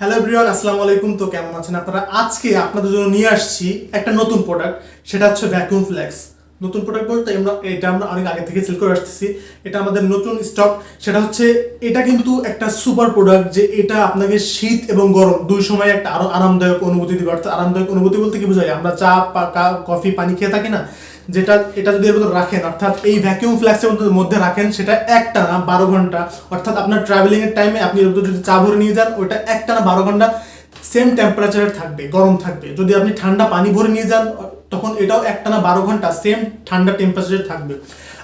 Hello everyone আসসালামু আলাইকুম। তো কেমন আছেন আপনারা? আজকে আপনাদের জন্য নিয়ে আসছি একটা নতুন প্রোডাক্ট সেটা হচ্ছে ভ্যাকুম ফ্ল্যাক্স নতুন প্রোডাক্ট বলতে আমরা, এটা আমরা অনেক আগে থেকে সেল করে আসতেছি। এটা আমাদের নতুন স্টক সেটা হচ্ছে, এটা কিন্তু একটা সুপার প্রোডাক্ট যে এটা আপনাকে শীত এবং গরম, দুই সময় একটা আরও আরামদায়ক অনুভূতি দিবে। অর্থাৎ আরামদায়ক অনুভূতি বলতে কি বোঝায়? আমরা চা কফি, পানি খেয়ে থাকি না? যেটা, এটা যদি এর মধ্যে রাখেন, অর্থাৎ এই ভ্যাকিউম ফ্ল্যাক্সের মধ্যে- রাখেন, সেটা একটা না, বারো ঘণ্টা। অর্থাৎ আপনার ট্রাভেলিং এর টাইমে আপনি এর যদি চা ভরে নিয়ে যান ওটা একটা না, বারো ঘণ্টা সেম টেম্পারেচারে থাকবে, গরম থাকবে। যদি আপনি ঠান্ডা পানি ভরে নিয়ে যান, তখন এটাও একটা না, বারো ঘণ্টা সেম ঠান্ডা টেম্পারেচারে থাকবে।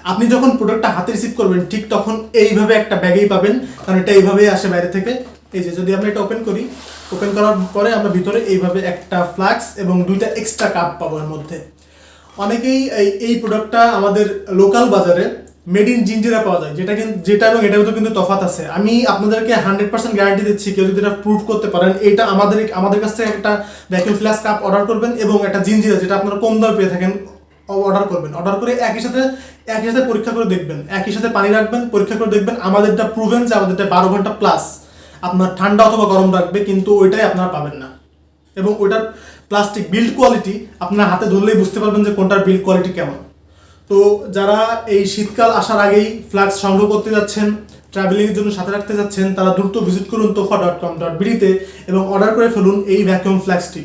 আপনি যখন প্রোডাক্টটা হাতে রিসিভ করবেন, ঠিক তখন এইভাবে একটা ব্যাগেই পাবেন, কারণ এটা এইভাবেই আসে বাইরে থেকে। এই যে, যদি আমরা এটা ওপেন করি ওপেন করার পরে আমরা ভিতরে এইভাবে একটা ফ্লাক্স এবং দুইটা এক্সট্রা কাপ পাবো এর মধ্যে। অনেকেই এই এই প্রোডাক্টটা আমাদের লোকাল বাজারে মেড ইন জিঞ্জিরা পাওয়া যায়। যেটা কিন্তু যেটা এবং মধ্যে কিন্তু তফাৎ আছে। আমি আপনাদেরকে হান্ড্রেড পার্সেন্ট গ্যারান্টি দিচ্ছি, কেউ যদি এটা প্রুভ করতে পারেন, এটা আমাদের আমাদের কাছ থেকে একটা ভ্যাকুয়াম ফ্ল্যাশ কাপ অর্ডার করবেন এবং একটা জিঞ্জিরা, যেটা আপনারা কম দামে পেয়ে থাকেন অর্ডার করবেন। অর্ডার করে একই সাথে একই সাথে পরীক্ষা করে দেখবেন। একই সাথে পানি রাখবেন, পরীক্ষা করে দেখবেন। আমাদেরটা প্রুভেন যে আমাদেরটা বারো ঘণ্টা প্লাস আপনার ঠান্ডা অথবা গরম রাখবে কিন্তু ওইটাই আপনারা পাবেন না। এবং ওইটার প্লাস্টিক বিল্ড কোয়ালিটি আপনার হাতে ধরলেই বুঝতে পারবেন যে কোনটার বিল্ড কোয়ালিটি কেমন। তো যারা এই শীতকাল আসার আগেই ফ্লাক্স সংগ্রহ করতে যাচ্ছেন ট্রাভেলিংয়ের জন্য সাথে রাখতে যাচ্ছেন, তারা দ্রুত ভিজিট করুন তোফা ডট কম ডট বিডিতে এবং অর্ডার করে ফেলুন এই ভ্যাকুয়াম ফ্ল্যাক্সটি